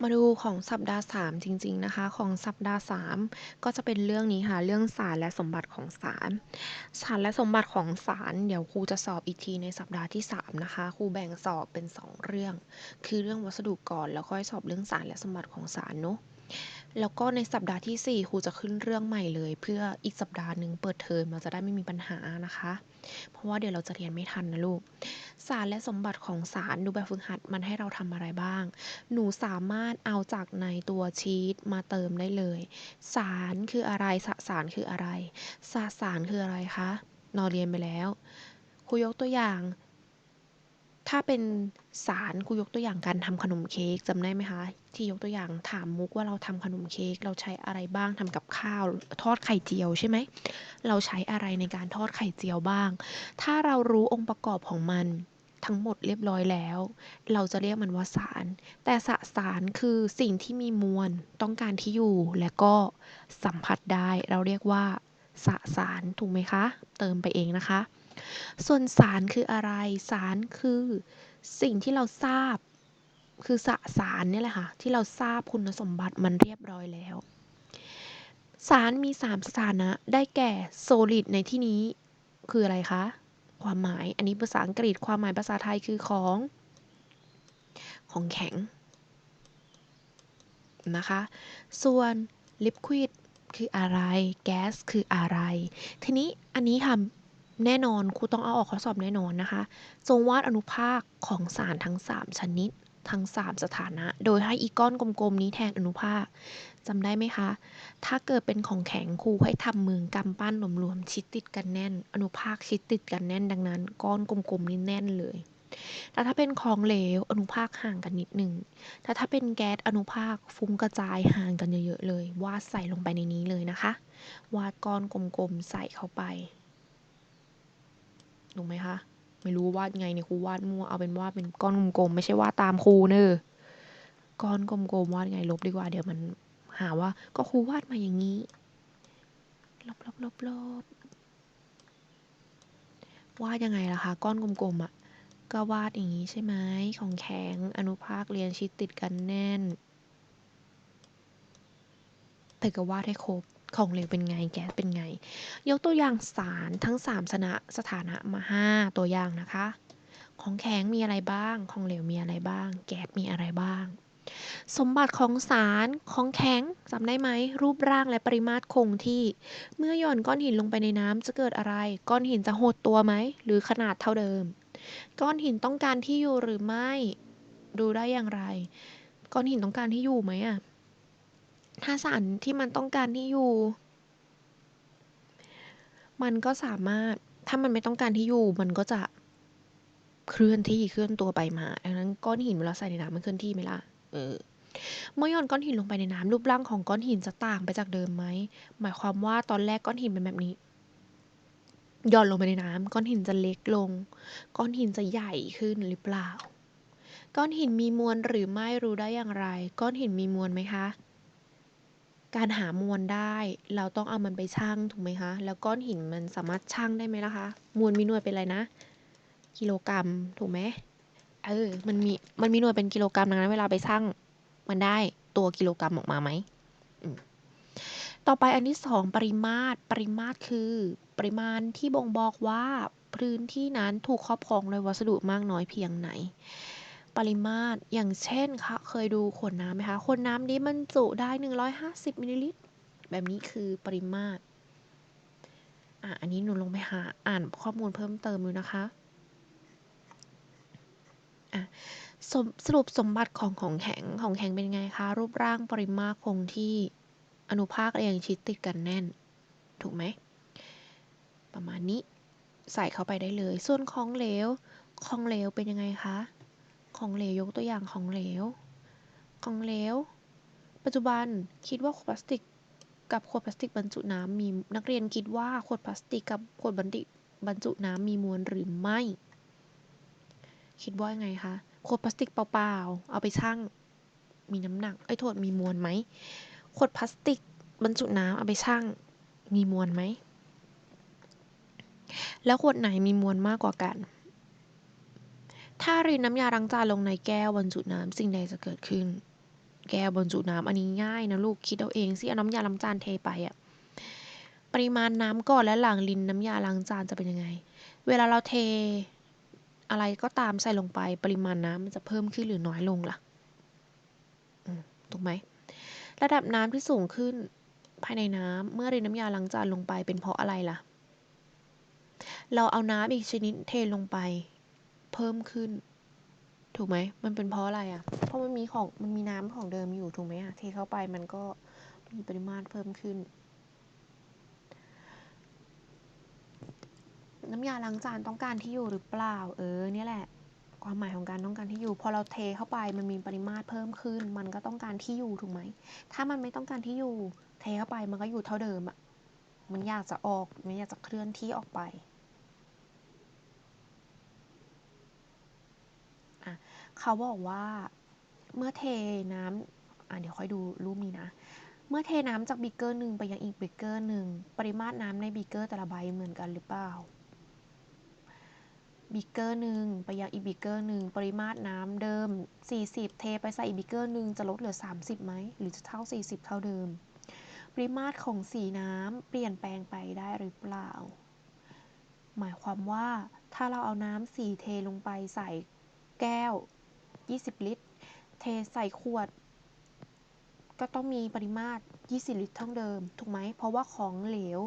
มาดูของสัปดาห์ 3 จริง ๆ นะคะ ของสัปดาห์ 3 ก็จะเป็นเรื่องนี้ค่ะ เรื่องสารและสมบัติของสารสารและสมบัติของสารเดี๋ยวครูจะสอบอีกทีในสัปดาห์ที่ 3 นะคะ ครูแบ่งสอบเป็น 2 เรื่อง คือเรื่องวัสดุก่อนแล้วค่อยสอบเรื่องสารและสมบัติของสารเนาะ แล้วก็ในสัปดาห์ที่ 4 ครูจะขึ้นเรื่องใหม่เลย เพื่ออีกสัปดาห์หนึ่งเปิดเทอมเราจะได้ไม่มีปัญหานะคะ เพราะว่าเดี๋ยวเราจะเรียนไม่ทันนะลูก สารและสมบัติของสารดูแบบฝึกหัดมันให้เราทำอะไรบ้าง หนูสามารถเอาจากในตัวชีตมาเติมได้เลย สารคืออะไรสสารคืออะไรสสารคืออะไรคะนอเรียนไปแล้วครูยกตัวอย่าง ถ้าเป็นสารครูยกตัวอย่างการทำขนมเค้กจำได้ไหมคะ ที่ยกตัวอย่างถามมุกว่าเราทำขนมเค้กเราใช้อะไรบ้างทำกับข้าวทอดไข่เจียวใช่ไหมเราใช้อะไรในการทอดไข่เจียวบ้าง ถ้าเรารู้องค์ประกอบของมันทั้งหมดเรียบร้อยแล้ว เราจะเรียกมันว่าสาร แต่สสารคือสิ่งที่มีมวลต้องการที่อยู่ และก็สัมผัสได้ เราเรียกว่าสสารถูกไหมคะ เติมไปเองนะคะ ส่วนสารคืออะไร สารคือสิ่งที่เราทราบ คือสสารนี่แหละค่ะ ที่เราทราบคุณสมบัติมันเรียบร้อยแล้ว สารมี 3 สถานะ ได้แก่ solid ในที่นี้คืออะไรคะ ความหมาย อันนี้ภาษาอังกฤษ ความหมายภาษาไทยคือของ ของแข็งนะคะ ส่วน liquid คืออะไร gas คืออะไร ทีนี้อันนี้ค่ะ แน่นอนครูต้องเอาออกข้อสอบแน่นอนนะคะ จงวาดอนุภาคของสารทั้ง 3 ชนิด ทั้ง 3 สถานะ โดยให้อีก้อนกลมๆนี้แทนอนุภาคจำได้ไหมคะ ถ้าเกิดเป็นของแข็งครูให้ทำมือกำปั้นรวมๆชิดติดกันแน่น อนุภาคชิดติดกันแน่นดังนั้น ก้อนกลมๆนี่แน่นเลยแต่ถ้าเป็นของเหลวอนุภาคห่างกันนิดหนึ่งแต่ถ้าเป็นแก๊สอนุภาคฟุ้งกระจายห่างกันเยอะๆเลย วาดใส่ลงไปในนี้เลยนะคะ วาดก้อนกลมๆใส่เข้าไป ถูกไหมคะไม่รู้วาดไงเนี่ยครูวาดมั่วเอาเป็นวาดเป็นก้อนกลมๆไม่ใช่วาดตามครูเนอะก้อนกลมๆวาดไงลบดีกว่าเดี๋ยวมันหาว่า ก็ครูวาดมาอย่างนี้ลบลบลบลบวาดยังไงล่ะคะก้อนกลมๆอะ่ะก็วาดอย่างนี้ใช่ไหมของแข็งอนุภาคเรียนชิดติดกันแน่นแต่ก็วาดให้ครบ ของเหลวเป็นไงแก๊สเป็นไง ยกตัวอย่างสารทั้ง3สนะสถานะมา5ตัวอย่างนะคะ ของแข็งมีอะไรบ้าง ของเหลวมีอะไรบ้าง แก๊สมีอะไรบ้าง สมบัติของสารของแข็งจำได้ไหม รูปร่างและปริมาตรคงที่ เมื่อหย่อนก้อนหินลงไปในน้ำจะเกิดอะไร ก้อนหินจะหดตัวไหม หรือขนาดเท่าเดิม ก้อนหินต้องการที่อยู่หรือไม่ ดูได้อย่างไร ก้อนหินต้องการที่อยู่ไหมอะ ถ้าสารที่มันต้องการที่อยู่ มันก็สามารถถ้ามันไม่ต้องการที่อยู่ มันก็จะเคลื่อนที่เคลื่อนตัวไปมาดังนั้นก้อนหินเวลาใส่ในน้ำมันเคลื่อนที่ไหมล่ะเออเมื่อโยนก้อนหินลงไปในน้ำรูปร่างของก้อนหินจะต่างไปจากเดิมไหมหมายความว่าตอนแรกก้อนหินเป็นแบบนี้ย่อนลงไปในน้ำก้อนหินจะเล็กลง ก้อนหินจะใหญ่ขึ้นหรือเปล่า ก้อนหินมีมวลหรือไม่รู้ได้อย่างไร ก้อนหินมีมวลไหมคะ การหามวลได้ เราต้องเอามันไปชั่งถูกไหมคะ แล้วก้อนหินมันสามารถชั่งได้ไหมล่ะคะ มวลมีหน่วยเป็นอะไรนะ กิโลกรัมถูกไหมเออ มันมี มันมีหน่วยเป็นกิโลกรัมดังนั้นเวลาไปชั่งมันได้ตัวกิโลกรัมออกมาไหม ต่อไปอันที่สองปริมาตร ปริมาตรคือ ปริมาณที่บ่งบอกว่าพื้นที่นั้นถูกครอบครองโดยวัสดุมากน้อยเพียงไหน ปริมาตร อย่างเช่นคะเคยดูขวดน้ำไหมคะ ขวดน้ำนี้บรรจุได้ 150มิลลิลิตร แบบนี้คือปริมาตร อะ อันนี้หนูลงไปหาอ่านข้อมูลเพิ่มเติมดูนะคะ อะสสรุปสมบัติของของแข็ง ของแข็งเป็นไงคะ รูปร่างปริมาตรคงที่ อนุภาคเรียงชิดติดกันแน่น ถูกไหม ประมาณนี้ ใส่เข้าไปได้เลย ส่วนของเหลว ของเหลวเป็นยังไงคะ ของเหลวยกตัวอย่างของเหลว ของเหลว ปัจจุบันคิดว่าขวดพลาสติก กับขวดพลาสติกบรรจุน้ำมีนักเรียนคิดว่าขวดพลาสติกกับขวดบรรจุบรรจุน้ำมีมวลหรือไม่ คิดว่าไงคะขวดพลาสติกเปล่าๆ เอาไปชั่ง มีน้ำหนัก ไอ้โทษมีมวลไหม ขวดพลาสติกบรรจุน้ำเอาไปชั่ง มีมวลไหม แล้วขวดไหนมีมวลมากกว่ากัน ถ้ารินน้ำยาล้างจานลงในแก้วบรรจุน้ำสิ่งใดจะเกิดขึ้น แก้วบรรจุน้ำอันนี้ง่ายนะลูกคิดเอาเองสิเอาน้ำยาล้างจานเทไปอะปริมาณน้ำก่อนและหลังลินน้ำยาล้างจานจะเป็นยังไง เวลาเราเทอะไรก็ตามใส่ลงไปปริมาณน้ำมันจะเพิ่มขึ้นหรือน้อยลงล่ะถูกไหมระดับน้ำที่สูงขึ้นภายในน้ำเมื่อรินน้ำยาล้างจานลงไปเป็นเพราะอะไรล่ะ เราเอาน้ำอีกชนิดเทลงไป เพิ่มขึ้น ถูกไหม มันเป็นเพราะอะไรอะ เพราะมันมีของมันมีน้ำของเดิมอยู่ถูกไหมอะเทเข้าไปมันก็มีปริมาตรเพิ่มขึ้น น้ำยาล้างจานต้องการที่อยู่หรือเปล่า เออเนี่ยแหละ ความหมายของการต้องการที่อยู่ พอเราเทเข้าไปมันมีปริมาตรเพิ่มขึ้น มันก็ต้องการที่อยู่ถูกไหม ถ้ามันไม่ต้องการที่อยู่ เทเข้าไปมันก็อยู่เท่าเดิมอะมันอยากจะออก มันอยากจะเคลื่อนที่ออกไป อะ เขาบอกว่าเมื่อเทน้ำอะเดี๋ยวค่อยดูรูปนี้นะ เมื่อเทน้ำจากบีเกอร์หนึ่งไปยังอีกบีเกอร์หนึ่งปริมาตรน้ำในบีเกอร์แต่ละใบเหมือนกันหรือเปล่าบีเกอร์หนึ่งไปยังอีกบีเกอร์หนึ่งปริมาตรน้ำเดิม 40 เทไปใส่อีกบีเกอร์หนึ่งจะลดเหลือ 30ไหมหรือจะเท่า 40 เท่าเดิม ปริมาตรของสีน้ำเปลี่ยนแปลงไปได้หรือเปล่า หมายความว่าถ้าเราเอาน้ำสีเทลงไปใส่แก้ว 20 ลิตร เทใส่ขวด ก็ต้องมีปริมาตร 20 ลิตรเท่าเดิม ถูกไหม เพราะว่าของเหลว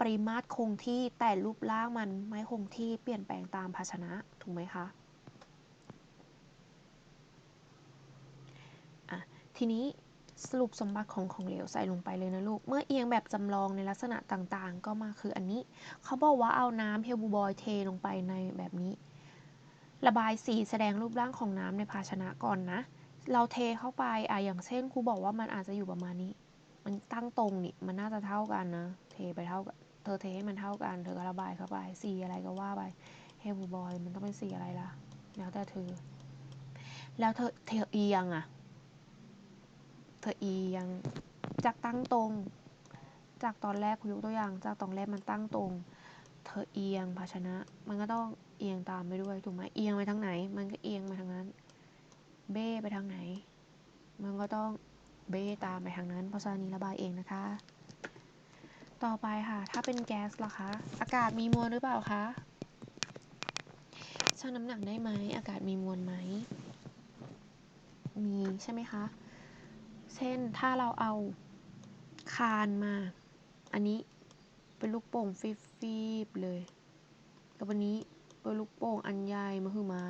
ปริมาตรคงที่แต่รูปร่างมันไม่คงที่เปลี่ยนแปลงตามภาชนะ ถูกไหมคะอะทีนี้สรุปสมบัติของของเหลวใส่ลงไปเลยนะลูก เมื่อเอียงแบบจำลองในลักษณะต่างๆ ก็มาคืออันนี้ เขาบอกว่าเอาน้ำเฮลบูบอยเทลงไปในแบบนี้ ระบายสีแสดงรูปร่างของน้ำในภาชนะก่อนนะ เราเทเข้าไปอะอย่างเช่นครูบอกว่ามันอาจจะอยู่ประมาณนี้ มันตั้งตรงนี่มันน่าจะเท่ากันนะ เทไปเท่ากันเธอเทให้มันเท่ากัน เธอก็ระบายเข้าไปสีอะไรก็ว่าไปเฮลบูบอยมันต้องเป็นสีอะไรล่ะ แล้วแต่เธอ แล้วเธอเธอเอียงอะ เธอเอียงจากตั้งตรง จากตอนแรกคุณยกตัวอย่าง จากตอนแรกมันตั้งตรง เธอเอียงภาชนะ มันก็ต้อง เอียงตามไปด้วยถูกไหมเอียงไปทางไหน มันก็เอียงไปทางนั้น เบ้ไปทางไหน มันก็ต้องเบ้ตามไปทางนั้น เพราะฉะนั้นระบายเองนะคะ ต่อไปค่ะ ถ้าเป็นแก๊สล่ะคะ อากาศมีมวลหรือเปล่าคะชั่งน้ำหนักได้ไหม อากาศมีมวลไหม มีใช่ไหมคะ เช่นถ้าเราเอาคานมา อันนี้เป็นลูกโป่งฟีบๆเลย กับวันนี้ เป็นลูกโป่งอันใหญ่มาคือมา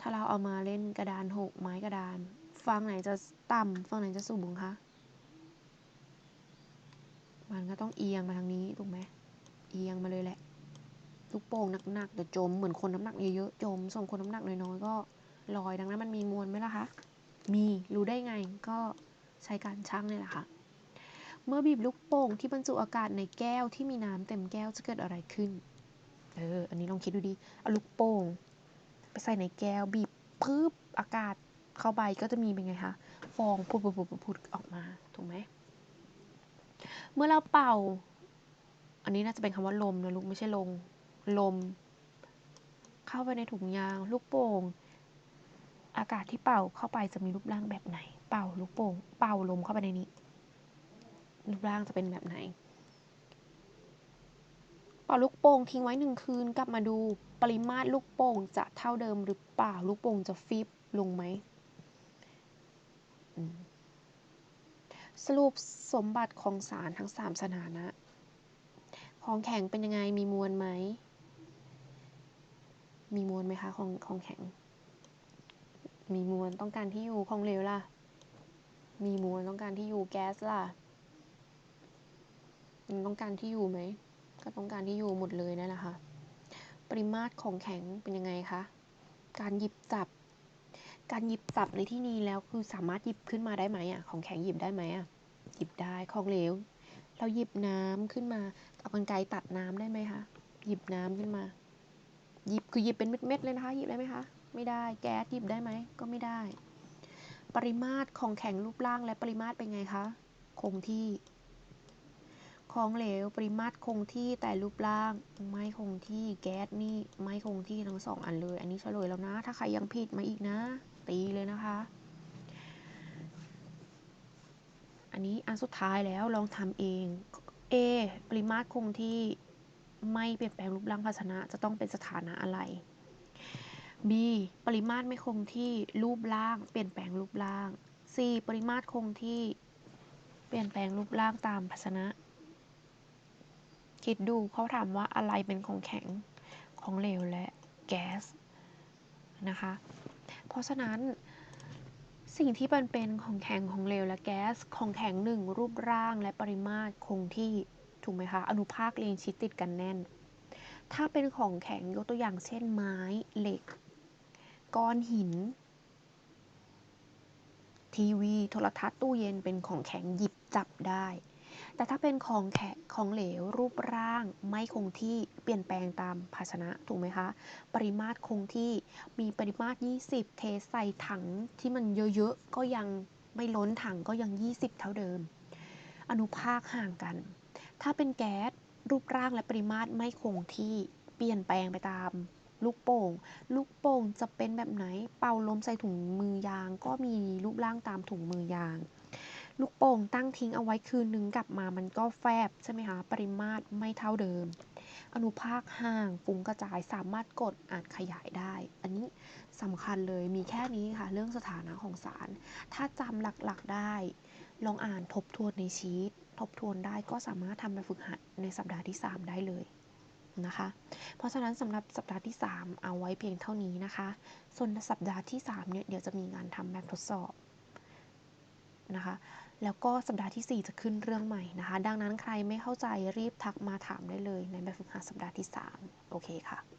ถ้าเราเอามาเล่นกระดานหกไม้กระดาน ฝั่งไหนจะต่ำฝั่งไหนจะสูงคะ มันก็ต้องเอียงมาทางนี้ถูกไหม เอียงมาเลยแหละ ลูกโป่งหนักๆเดี๋ยวจมเหมือนคนน้ำหนักเยอะๆจม ส่งคนน้ำหนักน้อยๆก็ลอยดังนั้นมันมีมวลไหมล่ะคะ มีรู้ได้ไงก็ใช้การชั่งนี่แหละค่ะ เมื่อบีบลูกโป่งที่บรรจุอากาศในแก้วที่มีน้ำเต็มแก้วจะเกิดอะไรขึ้น เออ อันนี้ลองคิดดูดิ เอาลูกโป่งไปใส่ในแก้วบีบปึ๊บอากาศเข้าไปก็จะมีเป็นไงคะฟองพุดพุดพุดพุดออกมาถูกไหมเมื่อเราเป่า อันนี้น่าจะเป็นคำว่าลมนะลูกไม่ใช่ลงลม เข้าไปในถุงยาง ลูกโป่งอากาศที่เป่าเข้าไปจะมีรูปร่างแบบไหน เป่าลูกโป่งเป่าลมเข้าไปในนี้รูปร่างจะเป็นแบบไหน เป่าลูกโป่งทิ้งไว้หนึ่งคืนกลับมาดูปริมาตรลูกโป่งจะเท่าเดิมหรือเปล่าลูกโป่งจะฟีบลงไหมสรุปสมบัติของสารทั้งสามสถานะ ของแข็งเป็นยังไงมีมวลไหม มีมวลไหมคะของของแข็ง มีมวลต้องการที่อยู่ของเหลวล่ะ มีมวลต้องการที่อยู่แก๊สล่ะมันต้องการที่อยู่ไหม ก็ต้องการที่อยู่หมดเลยนั่นแหละค่ะ ปริมาตรของแข็งเป็นยังไงคะ การหยิบจับ การหยิบจับในที่นี้แล้วคือสามารถหยิบขึ้นมาได้ไหมอะ ของแข็งหยิบได้ไหมอะ หยิบได้ ของเหลว เราหยิบน้ำขึ้นมา เอากรรไกรตัดน้ำได้ไหมคะ หยิบน้ำขึ้นมา หยิบคือหยิบเป็นเม็ดๆเลยนะคะ หยิบได้ไหมคะ ไม่ได้ แก๊สหยิบได้ไหม ก็ไม่ได้ ปริมาตรของแข็งรูปร่างและปริมาตรเป็นไงคะ คงที่ ของเหลว ปริมาตรคงที่แต่รูปร่างไม่คงที่แก๊สนี่ไม่คงที่ทั้งสองอันเลย อันนี้เฉลยแล้วนะ ถ้าใครยังผิดมาอีกนะ ตีเลยนะคะ อันนี้อันสุดท้ายแล้วลองทำเอง A ปริมาตรคงที่ไม่เปลี่ยนแปลงรูปร่างภาชนะจะต้องเป็นสถานะอะไร B ปริมาตรไม่คงที่รูปร่าง เปลี่ยนแปลงรูปร่าง C ปริมาตรคงที่เปลี่ยนแปลงรูปร่างตามภาชนะ คิดดูเขาถามว่าอะไรเป็นของแข็งของเหลวและแก๊สนะคะ เพราะฉะนั้นสิ่งที่เป็นเป็นของแข็งของเหลวและแก๊สของแข็งหนึ่งรูปร่างและปริมาตรคงที่ถูกไหมคะอนุภาคเรียงชิดติดกันแน่น ถ้าเป็นของแข็งยกตัวอย่างเช่นไม้เหล็ก ก้อนหิน ทีวี โทรทัศน์ตู้เย็นเป็นของแข็งหยิบจับได้ แต่ถ้าเป็นของแข็งของเหลวรูปร่างไม่คงที่เปลี่ยนแปลงตามภาชนะถูกไหมคะ ปริมาตรคงที่มีปริมาตร 20 เทใส่ถังที่มันเยอะๆ ก็ยังไม่ล้นถังก็ยัง 20 เท่าเดิม อนุภาคห่างกัน ถ้าเป็นแก๊สรูปร่างและปริมาตรไม่คงที่เปลี่ยนแปลงไปตามลูกโป่ง ลูกโป่งจะเป็นแบบไหน เป่าลมใส่ถุงมือยาง ก็มีรูปร่างตามถุงมือยาง ลูกโป่งตั้งทิ้งเอาไว้คืนนึงกลับมามันก็แฟบใช่ไหมคะ ปริมาตรไม่เท่าเดิม อนุภาคห่างฟุ้งกระจายสามารถกดอาจขยายได้ อันนี้สำคัญเลยมีแค่นี้ค่ะ เรื่องสถานะของสาร ถ้าจำหลักๆได้ ลองอ่านทบทวนในชีตทบทวนได้ก็สามารถทำแบบฝึกหัดในสัปดาห์ที่ 3 ได้เลยนะคะ เพราะฉะนั้นสำหรับสัปดาห์ที่ 3 เอาไว้เพียงเท่านี้นะคะ ส่วนสัปดาห์ที่ 3 เนี่ย เดี๋ยวจะมีงานทำแบบทดสอบนะคะ แล้วก็สัปดาห์ที่ 4 จะขึ้นเรื่องใหม่นะคะ ดังนั้นใครไม่เข้าใจรีบทักมาถามได้เลยในแบบฝึกหัดสัปดาห์ที่ 3 โอเคค่ะ